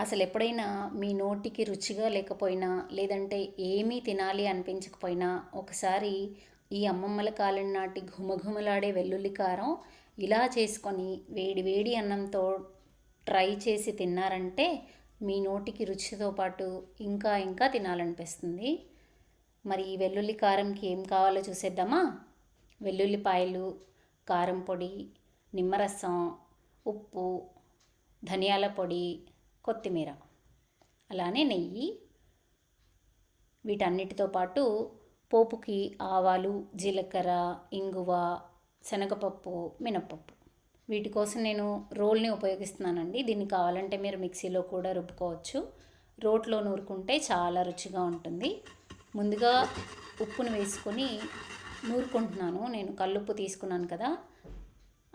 అసలు ఎప్పుడైనా మీ నోటికి రుచిగా లేకపోయినా లేదంటే ఏమీ తినాలి అనిపించకపోయినా ఒకసారి ఈ అమ్మమ్మల కాలం నాటి ఘుమఘుమలాడే వెల్లుల్లి కారం ఇలా చేసుకొని వేడి వేడి అన్నంతో ట్రై చేసి తిన్నారంటే మీ నోటికి రుచితో పాటు ఇంకా ఇంకా తినాలనిపిస్తుంది. మరి ఈ వెల్లుల్లి కారంకి ఏం కావాలో చూసేద్దామా? వెల్లుల్లిపాయలు కారం పొడి నిమ్మరసం ఉప్పు ధనియాల పొడి కొత్తిమీర. అలానే నెయ్యి. వీటన్నిటితో పాటు పోపుకి ఆవాలు జీలకర్ర ఇంగువ శనగపప్పు మినప్పప్పు. వీటి కోసం నేను రోల్ని ఉపయోగిస్తున్నానండి. దీన్ని కావాలంటే మీరు మిక్సీలో కూడా రుబ్బుకోవచ్చు. రోట్లో నూరుకుంటే చాలా రుచిగా ఉంటుంది. ముందుగా ఉప్పును వేసుకొని నూరుకుంటున్నాను. నేను కల్లుప్పు తీసుకున్నాను కదా.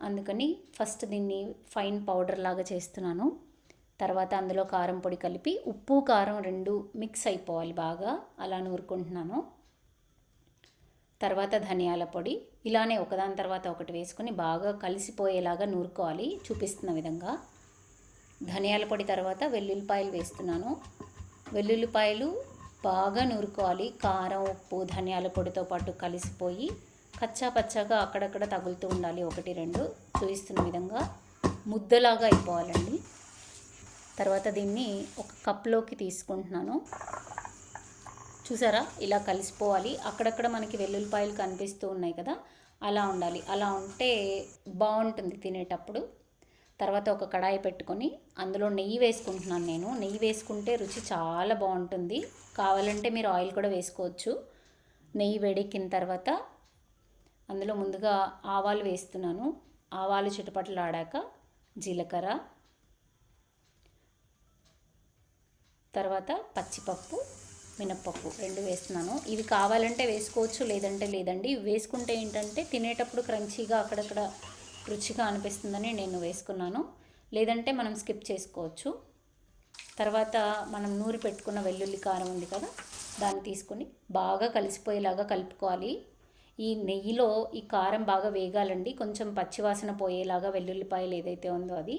అందుకని ఫస్ట్ దీన్ని ఫైన్ పౌడర్ లాగా చేస్తున్నాను. తర్వాత అందులో కారం పొడి కలిపి ఉప్పు కారం రెండు మిక్స్ అయిపోవాలి బాగా. అలా నూరుకుంటున్నాను. తర్వాత ధనియాల పొడి. ఇలానే ఒకదాని తర్వాత ఒకటి వేసుకొని బాగా కలిసిపోయేలాగా నూరుకోవాలి. చూపిస్తున్న విధంగా. ధనియాల పొడి తర్వాత వెల్లుల్లిపాయలు వేస్తున్నాను. వెల్లుల్లిపాయలు బాగా నూరుకోవాలి. కారం ఉప్పు ధనియాల పొడితో పాటు కలిసిపోయి కచ్చా పచ్చాగా అక్కడక్కడ తగులుతూ ఉండాలి. ఒకటి రెండు. చూపిస్తున్న విధంగా ముద్దలాగా అయిపోవాలండి. తర్వాత దీన్ని ఒక కప్లోకి తీసుకుంటున్నాను. చూసారా? ఇలా కలిసిపోవాలి. అక్కడక్కడ మనకి వెల్లుల్లిపాయలు కనిపిస్తూ ఉన్నాయి కదా? అలా ఉండాలి. అలా ఉంటే బాగుంటుంది తినేటప్పుడు. తర్వాత ఒక కడాయి పెట్టుకొని అందులో నెయ్యి వేసుకుంటున్నాను నేను. నెయ్యి వేసుకుంటే రుచి చాలా బాగుంటుంది. కావాలంటే మీరు ఆయిల్ కూడా వేసుకోవచ్చు. నెయ్యి వేడెక్కిన తర్వాత అందులో ముందుగా ఆవాలు వేస్తున్నాను. ఆవాలు చిటపట్లు ఆడాక జీలకర్ర తర్వాత పచ్చిపప్పు మినప్పప్పు రెండు వేస్తున్నాను. ఇవి కావాలంటే వేసుకోవచ్చు లేదంటే లేదండి. ఇవి వేసుకుంటే ఏంటంటే తినేటప్పుడు క్రంచీగా అక్కడక్కడ రుచిగా అనిపిస్తుందని నేను వేసుకున్నాను. లేదంటే మనం స్కిప్ చేసుకోవచ్చు. తర్వాత మనం నూరి పెట్టుకున్న వెల్లుల్లి కారం ఉంది కదా దాన్ని తీసుకొని బాగా కలిసిపోయేలాగా కలుపుకోవాలి. ఈ నెయ్యిలో ఈ కారం బాగా వేగాలండి. కొంచెం పచ్చివాసన పోయేలాగా వెల్లుల్లిపాయలు ఏదైతే ఉందో అది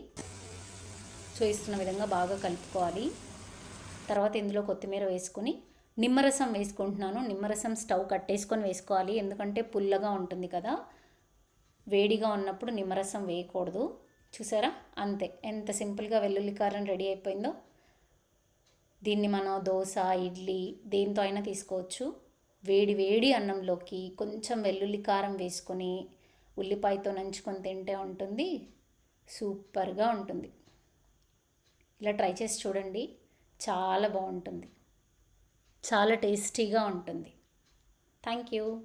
చూపిస్తున్న విధంగా బాగా కలుపుకోవాలి. తర్వాత ఇందులో కొత్తిమీర వేసుకుని నిమ్మరసం వేసుకుంటున్నాను. నిమ్మరసం స్టవ్ కట్టేసుకొని వేసుకోవాలి. ఎందుకంటే పుల్లగా ఉంటుంది కదా. వేడిగా ఉన్నప్పుడు నిమ్మరసం వేయకూడదు. చూసారా? అంతే. ఎంత సింపుల్గా వెల్లుల్లి కారం రెడీ అయిపోయిందో. దీన్ని మనం దోశ ఇడ్లీ దేంతో అయినా తీసుకోవచ్చు. వేడి వేడి అన్నంలోకి కొంచెం వెల్లుల్లి కారం వేసుకొని ఉల్లిపాయతో నంచుకొని తింటే ఉంటుంది. సూపర్గా ఉంటుంది. ఇలా ట్రై చేసి చూడండి. చాలా బాగుంటుంది. చాలా టేస్టీగా ఉంటుంది. Thank you.